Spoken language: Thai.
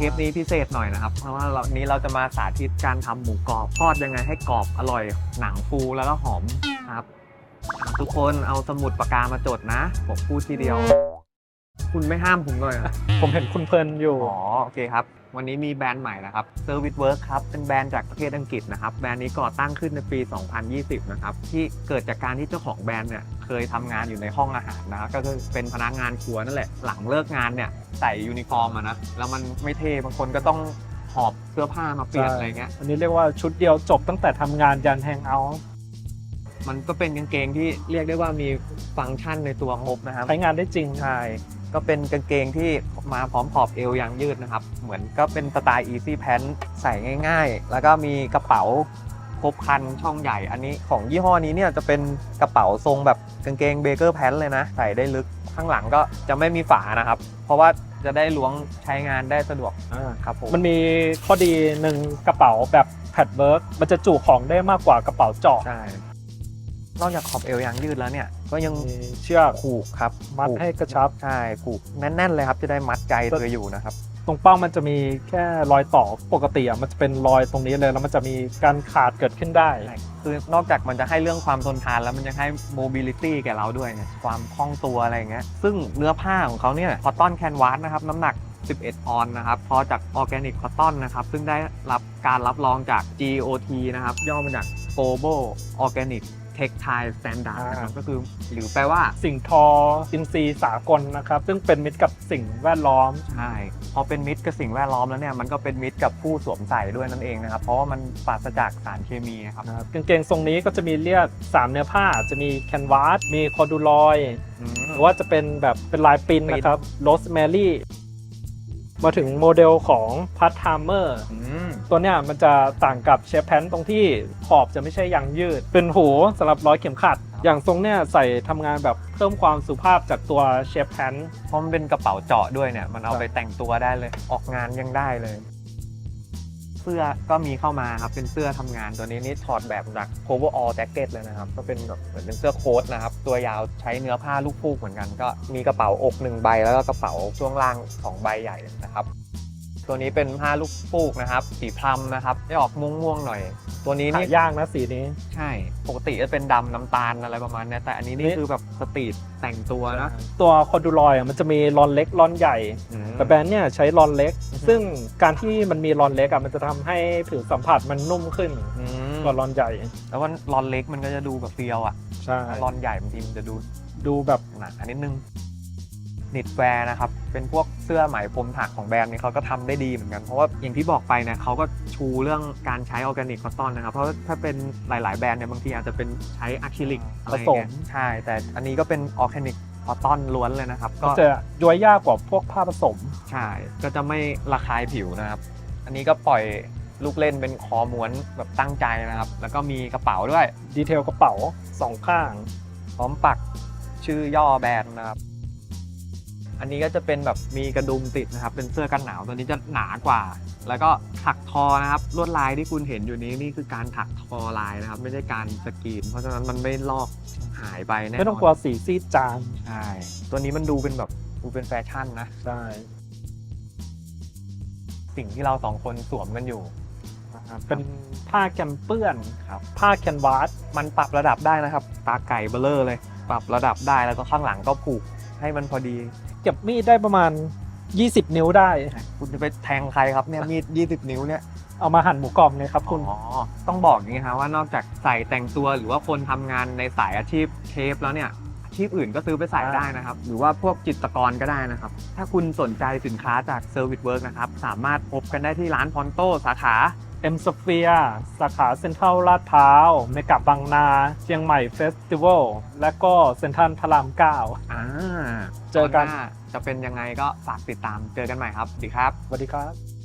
ทปนี้พิเศษหน่อยนะครับ เพราะว่าเรานี้เราจะมาสาธิตการทำหมูกรอบทอดยังไงให้กรอบอร่อยหนังฟูแล้วก็หอมครับอะทุกคนเอาสมุดปากกามาจดนะ ผมพูดทีเดียว คุณไม่ห้ามผมเลยเหรอผมเห็นคุณเพลินอยู่ อ๋อ โอเคครับ วันนี้มีแบรนด์ใหม่นะครับ Service Work ครับ เป็นแบรนด์จากประเทศอังกฤษนะครับ แบรนด์นี้ก่อตั้งขึ้นในปี 2020 นะครับ ที่เกิดจากการที่เจ้าของแบรนด์เนี่ย เคยทำงานอยู่ในห้องอาหารนะครับก็คือเป็นพนักงานครัวนั่นแหละหลังเลิกงานเนี่ยใส่ยูนิฟอร์มอะนะแล้วมันไม่เท่บางคนก็ต้องหอบเสื้อผ้ามาเปลี่ยนใช่อะไรเงี้ยอันนี้เรียกว่าชุดเดียวจบตั้งแต่ทำงานยันแฮงเอาท์มันก็เป็นกางเกงที่เรียกได้ว่ามีฟังก์ชันในตัวครบนะครับใช้งานได้จริงใช่ก็เป็นกางเกงที่มาพร้อมขอบเอวยางยืดนะครับ เหมือนก็เป็นสไตล์ easy pant ใส่ง่าย ๆ แล้วก็มีกระเป๋า ครบครันช่องใหญ่อันนี้ของยี่ห้อนี้เนี่ยจะเป็นกระเป๋าทรงแบบกางเกงเบเกอร์แพนเลยนะ ใส่ได้ลึกข้างหลังก็จะไม่มีฝานะครับ เพราะว่าจะได้ล้วงใช้งานได้สะดวกครับผมมันมีข้อดีหนึ่งกระเป๋าแบบแพดเวิร์กมันจะจุของได้มากกว่ากระเป๋าเจาะใช่นอกจากขอบเอวยางยืดแล้วเนี่ย ก็ยังมีเชือกผูกครับ มัดผูกให้กระชับใช่ผูกแน่นๆเลยครับ จะได้มัดใจเธออยู่นะครับ ตรงเป้ามันจะมีแค่รอยต่อปกติอะมันจะเป็นรอยตรงนี้เลยแล้วมันจะมีการขาดเกิดขึ้นได้ คือนอกจากมันจะให้เรื่องความทนทานแล้วมันยังให้ mobility แก่เราด้วยไงความคล่องตัวอะไรอย่างเงี้ยซึ่งเนื้อผ้าของเขาเนี่ยคอตตอนแคนวาสนะครับน้ำหนัก 11 ออนนะครับพอจากออร์แกนิกคอตตอนนะครับ ซึ่งได้รับการรับรองจาก GOT นะครับ ย่อมาจาก Global Organic Textile Standard นะครับก็คือหรือแปลว่าสิ่งทออินทรีย์สากลนะครับ ซึ่งเป็นมิตรกับสิ่งแวดล้อม ใช่พอเป็นมิตรกับสิ่งแวดล้อมแล้วเนี่ยมันก็เป็นมิตรกับผู้สวมใส่ด้วยนั่นเองนะครับเพราะว่ามันปราศจากสารเคมีครับนะครับกางเกงทรงนี้ก็จะมีเรียก 3 เนื้อผ้า จะมีแคนวาสมีคอดูลอย อืม หรือว่าจะเป็นแบบเป็นลายปรินปริ้นนะครับโรสแมรี่ มาถึงโมเดลของพัทไทเมอร์อืมตัวเนี้ยมันจะต่างกับเชฟแพนตรงที่ขอบจะไม่ใช่ยางยืด เป็นหูสำหรับร้อยเข็มขัด อย่างทรงเนี้ยใส่ทำงานแบบเพิ่มความสุภาพจากตัวเชฟแพนเพราะมันเป็นกระเป๋าเจาะด้วยเนี่ยมันเอาครับไปแต่งตัวได้เลย ออกงานยังได้เลย เสื้อก็มีเข้ามาครับเป็นเสื้อทำงานตัวนี้นี่ถอดแบบจาก cover all jacket เลยนะครับ ก็เป็นแบบเหมือนเป็นเสื้อโค้ทนะครับ ตัวยาวใช้เนื้อผ้าลูกฟูกเหมือนกัน ก็มีกระเป๋าอกหนึ่งใบแล้วก็กระเป๋าช่วงล่างสองใบใหญ่นะครับ ตัวนี้เป็นผ้าลูกฟูกนะครับ สีพรำนะครับได้ออกม่วงๆหน่อย ตัวนี้หานี่ยากนะสีนี้ ใช่ ปกติจะเป็นดำน้ำตาลอะไรประมาณเนี้ยแต่อันนี้นี่นี่ คือแบบสตรีทแต่งตัวนะตัวคอดูลอยอะมันจะมีรอนเล็กรอนใหญ่ อืม แต่แบรนด์เนี่ยใช้รอนเล็ก อือฮึ ซึ่งการที่มันมีรอนเล็กอะมันจะทำให้ผิวสัมผัสมันนุ่มขึ้นอืมกว่ารอนใหญ่ แล้วมันรอนเล็กมันก็จะดูแบบเฟียวอะใช่ถ้ารอนใหญ่บางทีมันจะดู ดูแบบหนานิดนึงนิดแวร์นะครับ เป็นพวกเสื้อไหมพรมถักของแบรนด์นี้เขาก็ทำได้ดีเหมือนกันเพราะว่าอย่างที่บอกไปเนี่ยเขาก็ชูเรื่องการใช้ออร์แกนิกคอตตอนนะครับเพราะว่าถ้าเป็นหลาย ๆ แบรนด์เนี่ยบางทีอาจจะเป็นใช้อะคริลิกอะไรอย่างเงี้ยใช่แต่อันนี้ก็เป็นออร์แกนิกคอตตอนล้วนเลยนะครับก็ก็จะย้วยยากกว่าพวกผ้าผสมใช่ก็จะไม่ระคายผิวนะครับ อันนี้ก็ปล่อยลูกเล่นเป็นคอม้วนแบบตั้งใจนะครับ แล้วก็มีกระเป๋าด้วยดีเทลกระเป๋าสองข้างพร้อมปักชื่อย่อแบรนด์นะครับ อันนี้ก็จะเป็นแบบมีกระดุมติดนะครับ เป็นเสื้อกันหนาวตัวนี้จะหนากว่า แล้วก็ถักทอนะครับลวดลายที่คุณเห็นอยู่นี้นี่คือการถักทอลายนะครับ ไม่ใช่การสกรีน เพราะฉะนั้นมันไม่ลอกหายไปแน่นอนไม่ต้องกลัวสีซีดจางใช่ตัวนี้มันดูเป็นแบบดูเป็นแฟชั่นนะ ใช่ สิ่งที่เราสองคนสวมกันอยู่นะครับเป็นผ้าแกมเปื้อนครับผ้าแคนวาสมันปรับระดับได้นะครับ ตาไก่เบลเลอร์เลย ปรับระดับได้แล้วก็ข้างหลังก็ผูก ให้มันพอดีเก็บมีดได้ประมาณ 20 นิ้วได้ คุณจะไปแทงใครครับเนี่ยมีด20 นิ้วเนี่ยเอามาหั่นหมูกรอบเลยครับคุณอ๋อต้องบอกอย่างนี้ครับว่านอกจากใส่แต่งตัวหรือว่าคนทำงานในสายอาชีพเชฟแล้วเนี่ยอาชีพอื่นก็ซื้อไปใส่อ่าได้นะครับ หรือว่าพวกจิตรกรก็ได้นะครับ ถ้าคุณสนใจสินค้าจาก Service Work นะครับ สามารถพบกันได้ที่ร้านพอนโตสาขา เอ็มสเฟียสาขาเซ็นทรัลลาดพร้าว เมกะบางนา เชียงใหม่เฟสติวัล และก็เซ็นทรัลพระรามเก้า อ่าเจอกัน ตหาจะเป็นยังไงก็ฝากติดตามเจอกันใหม่ครับสวัสดีครับ สวัสดีครับ